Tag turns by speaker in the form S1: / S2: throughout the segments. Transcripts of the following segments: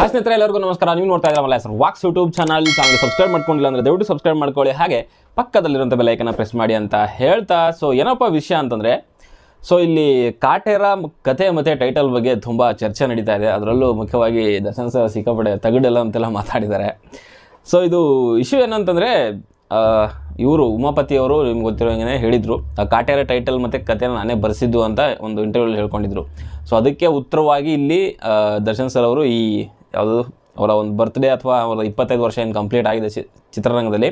S1: ಸ್ನೇಹಿತರೆ, ಎಲ್ಲರಿಗೂ ನಮಸ್ಕಾರ. ನೀವು ನೋಡ್ತಾ ಇದ್ದೀರಲ್ಲ sir walks YouTube channel. Channel subscribe ಮಾಡ್ಕೊಂಡಿಲ್ಲ ಅಂದರೆ ದಯವಿಟ್ಟು ಸಬ್ಸ್ಕ್ರೈಬ್ ಮಾಡ್ಕೊಳ್ಳಿ. ಹಾಗೆ ಪಕ್ಕದಲ್ಲಿರುವಂಥ ಬೆಲೈಕನ್ನ ಪ್ರೆಸ್ ಮಾಡಿ ಅಂತ ಹೇಳ್ತಾ. ಸೊ ಏನಪ್ಪ ವಿಷಯ ಅಂತಂದರೆ ಸೊ ಇಲ್ಲಿ ಕಾಟೇರ ಕತೆ ಮತ್ತು ಟೈಟಲ್ ಬಗ್ಗೆ ತುಂಬ ಚರ್ಚೆ ನಡೀತಾ ಇದೆ. ಅದರಲ್ಲೂ ಮುಖ್ಯವಾಗಿ ದರ್ಶನ್ ಸರ್ ಸಿಕ್ಕಾಪಡೆ ತಗಡೆಲ್ಲ ಅಂತೆಲ್ಲ ಮಾತಾಡಿದ್ದಾರೆ. ಸೊ ಇದು ಇಶ್ಯೂ ಏನಂತಂದರೆ ಇವರು ಉಮಾಪತಿಯವರು ನಿಮ್ಗೆ ಗೊತ್ತಿರೋ ಹಾಗೆ ಹೇಳಿದರು, ಆ ಕಾಟೇರ ಟೈಟಲ್ ಮತ್ತು ಕಥೆನ ನಾನೇ ಬರೆಸಿದ್ದು ಅಂತ ಒಂದು ಇಂಟರ್ವ್ಯೂಲಿ ಹೇಳ್ಕೊಂಡಿದ್ರು. ಸೊ ಅದಕ್ಕೆ ಉತ್ತರವಾಗಿ ಇಲ್ಲಿ ದರ್ಶನ್ ಸರ್ ಅವರು ಈ ಯಾವುದು ಅವರ ಒಂದು ಬರ್ತ್ಡೇ ಅಥವಾ ಅವರ ಇಪ್ಪತ್ತೈದು ವರ್ಷ ಏನು ಕಂಪ್ಲೀಟ್ ಆಗಿದೆ ಚಿತ್ರರಂಗದಲ್ಲಿ.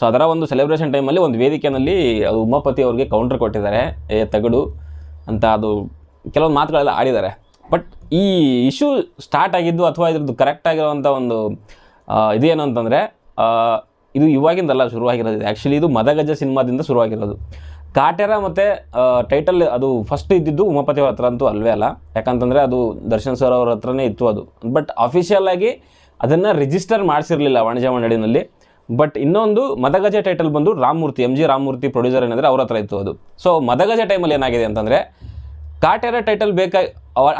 S1: ಸೊ ಅದರ ಒಂದು ಸೆಲೆಬ್ರೇಷನ್ ಟೈಮಲ್ಲಿ ಒಂದು ವೇದಿಕೆಯಲ್ಲಿ ಅದು ಉಮಾಪತಿ ಅವ್ರಿಗೆ ಕೌಂಟರ್ ಕೊಟ್ಟಿದ್ದಾರೆ. ಏ, ತಗಡು ಅಂತ ಅದು ಕೆಲವೊಂದು ಮಾತುಗಳೆಲ್ಲ ಆಡಿದ್ದಾರೆ. ಬಟ್ ಈ ಇಶ್ಯೂ ಸ್ಟಾರ್ಟ್ ಆಗಿದ್ದು ಅಥವಾ ಇದ್ರದ್ದು ಕರೆಕ್ಟ್ ಆಗಿರುವಂಥ ಒಂದು ಇದೇನು ಅಂತಂದರೆ ಇದು ಇವಾಗಿಂದಲ್ಲ ಶುರುವಾಗಿರೋದು ಆ್ಯಕ್ಚುಲಿ ಇದು ಮದಗಜ ಸಿನಿಮಾದಿಂದ ಶುರುವಾಗಿರೋದು. ಕಾಟೇರ ಮತ್ತು ಟೈಟಲ್ ಅದು ಫಸ್ಟ್ ಇದ್ದಿದ್ದು ಉಮಾಪತಿ ಅವ್ರ ಹತ್ರ ಅಂತೂ ಅಲ್ವೇ ಅಲ್ಲ. ಯಾಕಂತಂದರೆ ಅದು ದರ್ಶನ್ ಸರ್ ಅವ್ರ ಹತ್ರನೇ ಇತ್ತು ಅದು. ಬಟ್ ಅಫಿಷಿಯಲ್ ಆಗಿ ಅದನ್ನು ರಿಜಿಸ್ಟರ್ ಮಾಡಿಸಿರಲಿಲ್ಲ ವಾಣಿಜ್ಯ ಮಂಡಳಿನಲ್ಲಿ. ಬಟ್ ಇನ್ನೊಂದು ಮದಗಜ ಟೈಟಲ್ ಬಂದು Ramamurthy M G Ramamurthy producer ಏನಂದರೆ ಅವ್ರ ಹತ್ರ ಇತ್ತು ಅದು. ಸೊ ಮದಗಜ ಟೈಮಲ್ಲಿ ಏನಾಗಿದೆ ಅಂತಂದರೆ, ಕಾಟೇರ ಟೈಟಲ್ ಬೇಕಾಗಿ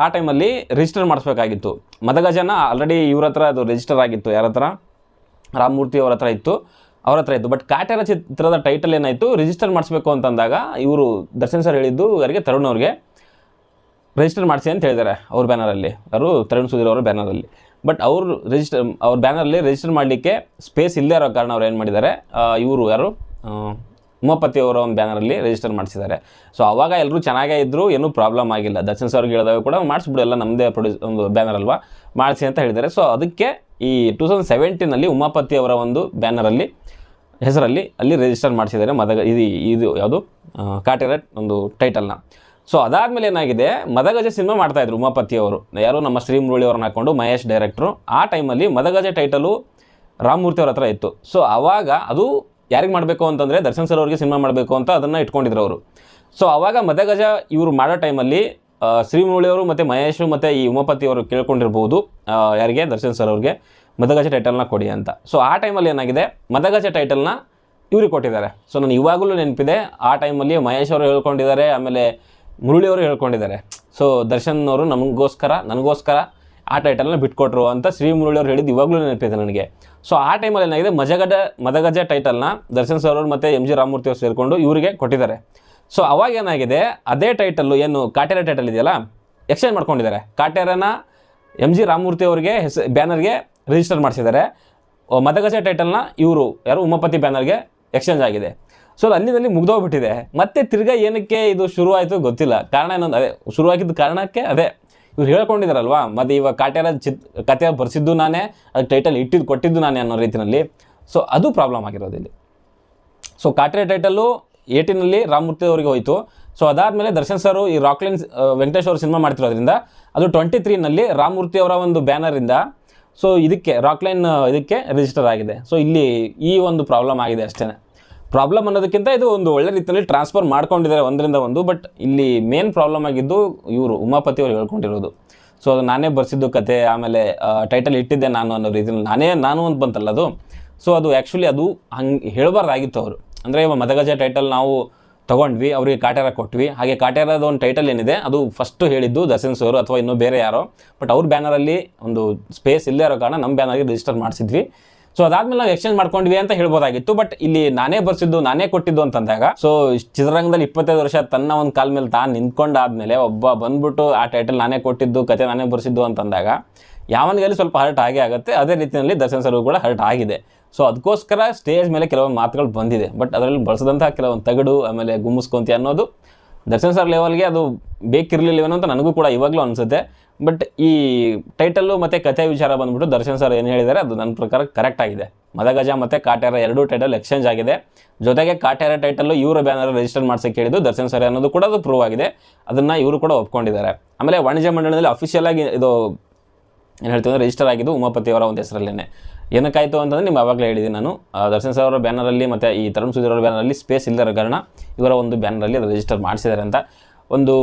S1: ಆ ಟೈಮಲ್ಲಿ ರಿಜಿಸ್ಟರ್ ಮಾಡಿಸ್ಬೇಕಾಗಿತ್ತು. ಮದಗಜನ ಆಲ್ರೆಡಿ ಇವ್ರ ಹತ್ರ ಅದು ರಿಜಿಸ್ಟರ್ ಆಗಿತ್ತು. ಯಾರ ಹತ್ರ? ರಾಮಮೂರ್ತಿ ಅವ್ರ ಹತ್ರ ಇತ್ತು. ಅವ್ರ ಹತ್ರ ಇತ್ತು. ಬಟ್ ಕಾಟೇರ ಚಿತ್ರದ ಟೈಟಲ್ ಏನಾಯಿತು? ರಿಜಿಸ್ಟರ್ ಮಾಡಿಸ್ಬೇಕು ಅಂತಂದಾಗ ಇವರು ದರ್ಶನ್ ಸರ್ ಹೇಳಿದ್ದು, ಯಾರಿಗೆ? ತರುಣ್ ಅವ್ರಿಗೆ. ರಿಜಿಸ್ಟರ್ ಮಾಡಿಸಿ ಅಂತ ಹೇಳಿದ್ದಾರೆ ಅವ್ರ ಬ್ಯಾನರಲ್ಲಿ ಅವರು ತರುಣ್ ಸುಧೀರ್ ಅವರ ಬ್ಯಾನರಲ್ಲಿ ಬಟ್ ಅವರು ರಿಜಿಸ್ಟರ್ ಅವ್ರ ಬ್ಯಾನರಲ್ಲಿ ರಿಜಿಸ್ಟರ್ ಮಾಡಲಿಕ್ಕೆ ಸ್ಪೇಸ್ ಇಲ್ಲದೆ ಇರೋ ಕಾರಣ ಅವ್ರು ಏನು ಮಾಡಿದ್ದಾರೆ? ಇವರು ಯಾರು? ಉಮಾಪತಿ ಅವರ ಒಂದು ಬ್ಯಾನರಲ್ಲಿ ರಿಜಿಸ್ಟರ್ ಮಾಡಿಸಿದ್ದಾರೆ. ಸೊ ಅವಾಗ ಎಲ್ಲರೂ ಚೆನ್ನಾಗೇ ಇದ್ದರು ಏನೂ ಪ್ರಾಬ್ಲಮ್ ಆಗಿಲ್ಲ. ದರ್ಶನ್ ಸರ್ಗೆ ಹೇಳಿದಾಗ ಕೂಡ ಮಾಡಿಸ್ಬಿಡು, ಎಲ್ಲ ನಮ್ಮದೇ ಪ್ರೊಡ್ಯೂಸ್ ಒಂದು ಬ್ಯಾನರ್ ಅಲ್ವಾ? ಮಾಡಿಸಿ ಅಂತ ಹೇಳಿದ್ದಾರೆ. ಸೊ ಅದಕ್ಕೆ ಈ ಟೂ ತೌಸಂಡ್ ಸೆವೆಂಟೀನಲ್ಲಿ ಉಮಾಪತಿ ಅವರ ಒಂದು ಬ್ಯಾನರಲ್ಲಿ ಹೆಸರಲ್ಲಿ ಅಲ್ಲಿ ರಿಜಿಸ್ಟರ್ ಮಾಡಿಸಿದ್ದಾರೆ ಮದಗ ಇದು ಇದು ಯಾವುದು? ಆ, ಕಾಟೇರ ಒಂದು ಟೈಟಲ್ನ ಸೊ ಅದಾದಮೇಲೆ ಏನಾಗಿದೆ? ಮದಗಜ ಸಿನಿಮಾ ಮಾಡ್ತಾಯಿದ್ರು ಉಮಾಪತಿ ಅವರು. ಯಾರು ನಮ್ಮ ಶ್ರೀ ಮುರುಳಿ ಅವ್ರನ್ನ ಹಾಕೊಂಡು ಮಹೇಶ್ ಡೈರೆಕ್ಟ್ರು ಆ ಟೈಮಲ್ಲಿ ಮದಗಜ ಟೈಟಲು ರಾಮಮೂರ್ತಿ ಅವ್ರ ಹತ್ರ ಇತ್ತು. ಸೊ ಆವಾಗ ಅದು ಯಾರಿಗೆ ಮಾಡಬೇಕು ಅಂತಂದರೆ ದರ್ಶನ್ ಸರ್ ಅವ್ರಿಗೆ ಸಿನಿಮಾ ಮಾಡಬೇಕು ಅಂತ ಅದನ್ನು ಇಟ್ಕೊಂಡಿದ್ರು ಅವರು. ಸೊ ಆವಾಗ ಮದಗಜ ಇವರು ಮಾಡೋ ಟೈಮಲ್ಲಿ ಆ, ಶ್ರೀ ಮುರಳಿ ಅವರು ಮತ್ತು ಮಹೇಶ್ ಮತ್ತು ಈ ಉಮಾಪತಿ ಅವರು ಕೇಳ್ಕೊಂಡಿರ್ಬೋದು. ಯಾರಿಗೆ? ದರ್ಶನ್ ಸರ್ ಅವ್ರಿಗೆ. ಮದಗಜ ಟೈಟಲ್ನ ಕೊಡಿ ಅಂತ. ಸೊ ಆ ಟೈಮಲ್ಲಿ ಏನಾಗಿದೆ? ಮದಗಜ ಟೈಟಲ್ನ ಇವ್ರಿಗೆ ಕೊಟ್ಟಿದ್ದಾರೆ. ಸೊ ನಾನು ಇವಾಗಲೂ ನೆನಪಿದೆ ಆ ಟೈಮಲ್ಲಿ ಮಹೇಶ್ ಅವರು ಹೇಳ್ಕೊಂಡಿದ್ದಾರೆ ಆಮೇಲೆ ಮುರುಳಿಯವರು ಹೇಳ್ಕೊಂಡಿದ್ದಾರೆ. ಸೊ ದರ್ಶನ್ ಅವರು ನಮಗೋಸ್ಕರ ನನಗೋಸ್ಕರ ಆ ಟೈಟಲ್ನ ಬಿಟ್ಕೊಟ್ರು ಅಂತ ಶ್ರೀ ಮುರುಳಿಯವರು ಹೇಳಿದ್ದು ಇವಾಗಲೂ ನೆನಪಿದೆ ನನಗೆ. ಸೊ ಆ ಟೈಮಲ್ಲಿ ಏನಾಗಿದೆ? ಮಜಗಡ ಮದಗಜ ಟೈಟಲ್ನ ದರ್ಶನ್ ಸರ್ ಅವರು ಮತ್ತು ಎಂ ಜಿ ರಾಮಮೂರ್ತಿ ಅವರು ಸೇರಿಕೊಂಡು ಇವರಿಗೆ ಕೊಟ್ಟಿದ್ದಾರೆ. ಸೊ ಅವಾಗ ಏನಾಗಿದೆ? ಅದೇ ಟೈಟಲ್ಲು ಏನು ಕಾಟೇರ ಟೈಟಲ್ ಇದೆಯಲ್ಲ? ಎಕ್ಸ್ಚೇಂಜ್ ಮಾಡ್ಕೊಂಡಿದ್ದಾರೆ. ಕಾಟೇರನ ಎಂ ಜಿ ರಾಮಮೂರ್ತಿ ಅವರಿಗೆ ಹೆಸ ಬ್ಯಾನರ್ಗೆ ರಿಜಿಸ್ಟರ್ ಮಾಡಿಸಿದ್ದಾರೆ. ಮದಗಸೆ ಟೈಟಲ್ನ ಇವರು, ಯಾರು ಉಮಾಪತಿ ಬ್ಯಾನರ್ಗೆ ಎಕ್ಸ್ಚೇಂಜ್ ಆಗಿದೆ. ಸೊ ಅಲ್ಲಿಂದಲ್ಲಿ ಮುಗ್ದೋಗ್ಬಿಟ್ಟಿದೆ. ಮತ್ತೆ ತಿರ್ಗಾ ಏನಕ್ಕೆ ಇದು ಶುರುವಾಯಿತು ಗೊತ್ತಿಲ್ಲ. ಕಾರಣ ಏನೊಂದು, ಅದೇ, ಶುರುವಾಗಿದ್ದ ಕಾರಣಕ್ಕೆ ಅದೇ, ಇವ್ರು ಹೇಳ್ಕೊಂಡಿದ್ದಾರಲ್ವಾ ಮತ್ತು ಇವಾಗ ಕಾಟೇರ ಚಿತ್ ಕತೆ ಬರ್ಸಿದ್ದು ನಾನೇ ಅದು ಟೈಟಲ್ ಇಟ್ಟಿದ್ದು ಕೊಟ್ಟಿದ್ದು ನಾನೇ ಅನ್ನೋ ರೀತಿಯಲ್ಲಿ ಸೊ ಅದು ಪ್ರಾಬ್ಲಮ್ ಆಗಿರೋದು ಇಲ್ಲಿ. ಸೊ ಕಾಟೇರ ಟೈಟಲ್ಲು ಏಟಿನಲ್ಲಿ ರಾಮಮೂರ್ತಿ ಅವರಿಗೆ ಹೋಯಿತು. ಸೊ ಅದಾದಮೇಲೆ ದರ್ಶನ್ ಸರ್ ಈ ರಾಕ್ಲೈನ್ ಲೈನ್ ವೆಂಕಟೇಶ್ ಅವರು ಸಿನಿಮಾ ಮಾಡ್ತಿರೋದ್ರಿಂದ ಅದು ಟ್ವೆಂಟಿ ತ್ರೀನಲ್ಲಿ ರಾಮಮೂರ್ತಿ ಅವರ ಒಂದು ಬ್ಯಾನರಿಂದ ಸೊ ಇದಕ್ಕೆ ರಾಕ್ಲೈನ್ ಇದಕ್ಕೆ ರಿಜಿಸ್ಟರ್ ಆಗಿದೆ. ಸೊ ಇಲ್ಲಿ ಈ ಒಂದು ಪ್ರಾಬ್ಲಮ್ ಆಗಿದೆ ಅಷ್ಟೇ. ಪ್ರಾಬ್ಲಮ್ ಅನ್ನೋದಕ್ಕಿಂತ ಇದು ಒಂದು ಒಳ್ಳೆ ರೀತಿಯಲ್ಲಿ ಟ್ರಾನ್ಸ್ಫರ್ ಮಾಡ್ಕೊಂಡಿದ್ದಾರೆ ಒಂದರಿಂದ ಒಂದು ಬಟ್ ಇಲ್ಲಿ ಮೇನ್ ಪ್ರಾಬ್ಲಮ್ ಆಗಿದ್ದು ಇವರು ಉಮಾಪತಿ ಅವರು ಹೇಳ್ಕೊಂಡಿರೋದು. ಸೊ ಅದು ನಾನೇ ಬರ್ಸಿದ್ದು ಕತೆ, ಆಮೇಲೆ ಟೈಟಲ್ ಇಟ್ಟಿದ್ದೆ ನಾನು ಅನ್ನೋ ರೀತಿಯಲ್ಲಿ ನಾನೇ, ನಾನು ಅಂತ ಬಂತಲ್ಲ ಅದು. ಸೊ ಅದು ಆ್ಯಕ್ಚುಲಿ ಅದು ಹಂಗೆ ಹೇಳಬಾರ್ದಾಗಿತ್ತು ಅವರು. ಅಂದರೆ ಇವಾಗ ಮದಗಜ ಟೈಟಲ್ ನಾವು ತೊಗೊಂಡ್ವಿ, ಅವರಿಗೆ ಕಾಟ್ಯಾರ ಕೊಟ್ವಿ. ಹಾಗೆ ಕಾಟ್ಯಾರದ ಒಂದು ಟೈಟಲ್ ಏನಿದೆ, ಅದು ಫಸ್ಟು ಹೇಳಿದ್ದು ದರ್ಶನ್ ಸೋರು ಅಥವಾ ಇನ್ನೂ ಬೇರೆ ಯಾರೋ. ಬಟ್ ಅವ್ರ ಬ್ಯಾನರಲ್ಲಿ ಒಂದು ಸ್ಪೇಸ್ ಇಲ್ಲದೇ ಇರೋ ಕಾರಣ ನಮ್ಮ ಬ್ಯಾನರ್ಗೆ ರಿಜಿಸ್ಟರ್ ಮಾಡಿಸಿದ್ವಿ. ಸೊ ಅದಾದ್ಮೇಲೆ ನಾವು ಎಕ್ಸ್ಚೇಂಜ್ ಮಾಡ್ಕೊಂಡ್ವಿ ಅಂತ ಹೇಳ್ಬೋದಾಗಿತ್ತು. ಬಟ್ ಇಲ್ಲಿ ನಾನೇ ಬರ್ಸಿದ್ದು, ನಾನೇ ಕೊಟ್ಟಿದ್ದು ಅಂತಂದಾಗ ಸೊ ಚಿತ್ರರಂಗದಲ್ಲಿ ಇಪ್ಪತ್ತೈದು ವರ್ಷ ತನ್ನ ಒಂದು ಕಾಲ ಮೇಲೆ ತಾನು ನಿಂತ್ಕೊಂಡಾದ್ಮೇಲೆ ಒಬ್ಬ ಬಂದ್ಬಿಟ್ಟು ಆ ಟೈಟಲ್ ನಾನೇ ಕೊಟ್ಟಿದ್ದು, ಕತೆ ನಾನೇ ಬರ್ಸಿದ್ದು ಅಂತಂದಾಗ ಯಾವನಿಗೆ ಸ್ವಲ್ಪ ಹರ್ಟ್ ಆಗೇ ಆಗುತ್ತೆ. ಅದೇ ರೀತಿಯಲ್ಲಿ ದರ್ಶನ್ ಸರ್ ಕೂಡ ಹರ್ಟ್ ಆಗಿದೆ. ಸೊ ಅದಕ್ಕೋಸ್ಕರ ಸ್ಟೇಜ್ ಮೇಲೆ ಕೆಲವೊಂದು ಮಾತುಗಳು ಬಂದಿದೆ. ಬಟ್ ಅದರಲ್ಲಿ ಬಳಸಿದಂತಹ ಕೆಲವೊಂದು ತಗಡು, ಆಮೇಲೆ ಗುಮ್ಮಿಸ್ಕೊಂತಿ ಅನ್ನೋದು ದರ್ಶನ್ ಸರ್ ಲೆವೆಲ್ಗೆ ಅದು ಬೇಕಿರಲಿಲ್ಲವೇನೋ ಅಂತ ನನಗೂ ಕೂಡ ಇವಾಗಲೂ ಅನಿಸುತ್ತೆ. ಬಟ್ ಈ ಟೈಟಲ್ಲು ಮತ್ತು ಕಥೆ ವಿಚಾರ ಬಂದ್ಬಿಟ್ಟು ದರ್ಶನ್ ಸರ್ ಏನು ಹೇಳಿದ್ದಾರೆ, ಅದು ನನ್ನ ಪ್ರಕಾರ ಕರೆಕ್ಟ್ ಆಗಿದೆ. ಮದಗಜ ಮತ್ತು ಕಾಟೇರ ಎರಡೂ ಟೈಟಲ್ ಎಕ್ಸ್ಚೇಂಜ್ ಆಗಿದೆ. ಜೊತೆಗೆ ಕಾಟೇರ ಟೈಟಲ್ಲು ಇವರ ಬ್ಯಾನರ್ ರಿಜಿಸ್ಟರ್ ಮಾಡಿಸಿ ಕೇಳಿದ್ದು ದರ್ಶನ್ ಸರ್ ಅನ್ನೋದು ಕೂಡ ಅದು ಪ್ರೂವ್ ಆಗಿದೆ. ಅದನ್ನು ಇವರು ಕೂಡ ಒಪ್ಕೊಂಡಿದ್ದಾರೆ. ಆಮೇಲೆ ವಾಣಿಜ್ಯ ಮಂಡಳಿಯಲ್ಲಿ ಅಫಿಷಿಯಲ್ ಆಗಿ ಇದು ಏನು ಹೇಳ್ತೀವಿ ಅಂದರೆ ರಿಜಿಸ್ಟರ್ ಆಗಿದ್ದು ಉಮಾಪತಿ ಅವರ ಒಂದು ಹೆಸರಲ್ಲೇ ಏನಕ್ಕಾಯಿತು ಅಂತಂದರೆ ನಿಮ್ಗೆ ಅವಾಗಲೇ ಹೇಳಿದ್ದೀನಿ ನಾನು. ದರ್ಶನ್ ಸರ್ ಅವರ ಬ್ಯಾನರಲ್ಲಿ ಮತ್ತು ಈ ತರುಣ್ ಸುಧೀರ್ ಅವರ ಬ್ಯಾನರಲ್ಲಿ ಸ್ಪೇಸ್ ಇಲ್ಲದ ಕಾರಣ ಇವರ ಒಂದು ಬ್ಯಾನರಲ್ಲಿ ಅದು ರಿಜಿಸ್ಟರ್ ಮಾಡಿಸಿದ್ದಾರೆ ಅಂತ. ಒಂದು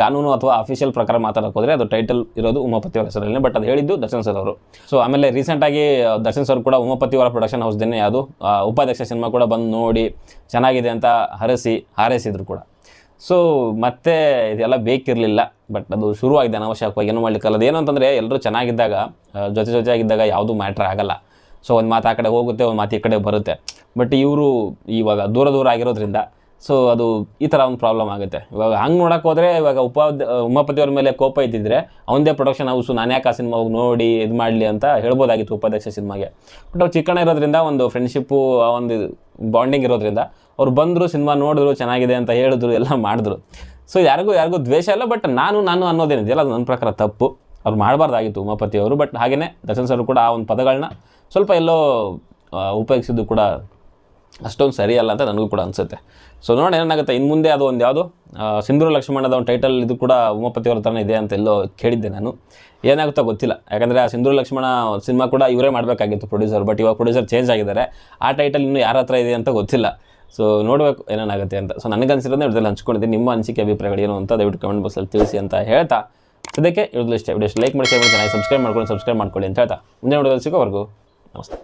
S1: ಕಾನೂನು ಅಥವಾ ಅಫಿಷಿಯಲ್ ಪ್ರಕಾರ ಮಾತಾಡೋಕೆ ಹೋದರೆ ಅದು ಟೈಟಲ್ ಇರೋದು ಉಮಾಪತಿ ಅವರ ಹೆಸರಲ್ಲೇ ಬಟ್ ಅದು ಹೇಳಿದ್ದು ದರ್ಶನ್ ಸರ್ ಅವರು. ಸೊ ಆಮೇಲೆ ರೀಸೆಂಟಾಗಿ ದರ್ಶನ್ ಸರ್ ಕೂಡ ಉಮಾಪತಿ ಅವರ ಪ್ರೊಡಕ್ಷನ್ ಹೌಸ್ದೇನೆ ಅದು ಉಪಾಧ್ಯಕ್ಷ ಸಿನಿಮಾ ಕೂಡ ಬಂದು ನೋಡಿ ಚೆನ್ನಾಗಿದೆ ಅಂತ ಹರಸಿ, ಹಾರೈಸಿದ್ರು ಕೂಡ. ಸೊ ಮತ್ತೆ ಇದೆಲ್ಲ ಬೇಕಿರಲಿಲ್ಲ ಬಟ್ ಅದು ಶುರುವಾಗಿದೆ ಅನವಶ್ಯಕವಾಗಿ. ಏನು ಮಾಡ್ಲಿಕ್ಕಲ್ಲ ಏನು ಅಂತಂದರೆ ಎಲ್ಲರೂ ಚೆನ್ನಾಗಿದ್ದಾಗ ಜೊತೆ ಜೊತೆಯಾಗಿದ್ದಾಗ ಯಾವುದೂ ಮ್ಯಾಟ್ರ್ ಆಗಲ್ಲ. ಸೊ ಒಂದು ಮಾತು ಆ ಕಡೆ ಹೋಗುತ್ತೆ, ಒಂದು ಮಾತು ಈ ಕಡೆ ಬರುತ್ತೆ. ಬಟ್ ಇವರು ಇವಾಗ ದೂರ ದೂರ ಆಗಿರೋದ್ರಿಂದ ಸೊ ಅದು ಈ ಥರ ಒಂದು ಪ್ರಾಬ್ಲಮ್ ಆಗುತ್ತೆ. ಇವಾಗ ಹಂಗೆ ನೋಡಕ್ಕೆ ಹೋದರೆ ಇವಾಗ ಉಪ, ಉಮಾಪತಿಯವ್ರ ಮೇಲೆ ಕೋಪ ಇದ್ದಿದ್ರೆ ಅವಂದೇ ಪ್ರೊಡಕ್ಷನ್ ಹೌಸು ನಾನು ಯಾಕೆ ಆ ಸಿನಿಮಾ ಹೋಗಿ ನೋಡಿ ಇದು ಮಾಡಲಿ ಅಂತ ಹೇಳ್ಬೋದಾಗಿತ್ತು ಉಪಾಧ್ಯಕ್ಷ ಸಿನಿಮಾಗೆ ಬಟ್ ಅವ್ರು ಚಿಕ್ಕಣ್ಣ ಇರೋದ್ರಿಂದ ಒಂದು ಫ್ರೆಂಡ್ಶಿಪ್ಪು ಒಂದು ಬಾಂಡಿಂಗ್ ಇರೋದ್ರಿಂದ ಅವ್ರು ಬಂದರು ಸಿನಿಮಾ ನೋಡಿದ್ರು, ಚೆನ್ನಾಗಿದೆ ಅಂತ ಹೇಳಿದ್ರು, ಎಲ್ಲ ಮಾಡಿದ್ರು. ಸೊ ಯಾರಿಗೂ ಯಾರಿಗೂ ದ್ವೇಷ ಇಲ್ಲ ಬಟ್ ನಾನು ನಾನು ಅನ್ನೋದೇನಿದೆಯಲ್ಲ ಅದು ನನ್ನ ಪ್ರಕಾರ ತಪ್ಪು. ಅವ್ರು ಮಾಡಬಾರ್ದಾಗಿತ್ತು ಉಮಾಪತಿಯವರು ಬಟ್ ಹಾಗೆಯೇ ದರ್ಶನ್ ಸರ್ ಕೂಡ ಆ ಒಂದು ಪದಗಳನ್ನ ಸ್ವಲ್ಪ ಎಲ್ಲೋ ಉಪಯೋಗಿಸಿದ್ದು ಕೂಡ ಅಷ್ಟೊಂದು ಸರಿಯಲ್ಲ ಅಂತ ನನಗೂ ಕೂಡ ಅನಿಸುತ್ತೆ. ಸೊ ನೋಡಿ ಏನಾಗುತ್ತೆ. ಇನ್ನು ಮುಂದೆ ಅದು ಒಂದು ಯಾವುದು? ಸಿಂಧೂರು ಲಕ್ಷ್ಮಣದ ಒಂದು ಟೈಟಲ್ ಇದು ಕೂಡ ಉಮಾಪತಿಯವರ ಥರನೇ ಇದೆ ಅಂತ ಎಲ್ಲೋ ಕೇಳಿದ್ದೆ ನಾನು. ಏನಾಗುತ್ತೋ ಗೊತ್ತಿಲ್ಲ. ಯಾಕಂದರೆ ಆ ಸಿಂಧೂರು ಲಕ್ಷ್ಮಣ ಸಿನಿಮಾ ಕೂಡ ಇವರೇ ಮಾಡಬೇಕಾಗಿತ್ತು ಪ್ರೊಡ್ಯೂಸರ್ ಬಟ್ ಇವಾಗ ಪ್ರೊಡ್ಯೂಸರ್ ಚೇಂಜ್ ಆಗಿದ್ದಾರೆ. ಆ ಟೈಟಲ್ ಇನ್ನೂ ಯಾರ ಹತ್ರ ಇದೆ ಅಂತ ಗೊತ್ತಿಲ್ಲ. ಸೊ ನೋಡಬೇಕು ಏನೇನಾಗುತ್ತೆ ಅಂತ. ಸೊ ನನಗನ್ಸಿರೋದೇ ಇವ್ರದಲ್ಲಿ ಹಂಚ್ಕೊಂಡಿದ್ದೀನಿ. ನಿಮ್ಮ ಅನಿಸಿಕೆ, ಅಭಿಪ್ರಾಯಗಳು ಏನು ಅಂತ ದಯವಿಟ್ಟು ಕಮೆಂಟ್ ಬಾಕ್ಸಲ್ಲಿ ತಿಳಿಸಿ ಅಂತ ಹೇಳ್ತಾ. ಸದ್ಯಕ್ಕೆ ಇವ್ರದ್ದು ಇಷ್ಟ. ವಿಡಿಯೋ ಲೈಕ್ ಮಾಡಿ ಶೇರ್ ಚೆನ್ನಾಗಿ ಸಬ್ಸ್ಕ್ರೈಬ್ ಮಾಡ್ಕೊಂಡು ಸಬ್ಸ್ಕ್ರೈಬ್ ಮಾಡ್ಕೊಳ್ಳಿ ಅಂತ ಹೇಳ್ತಾ. ಮುಂದೆ ನೋಡೋದು ಸಿಗೋವರೆಗೂ ನಮಸ್ತೆ.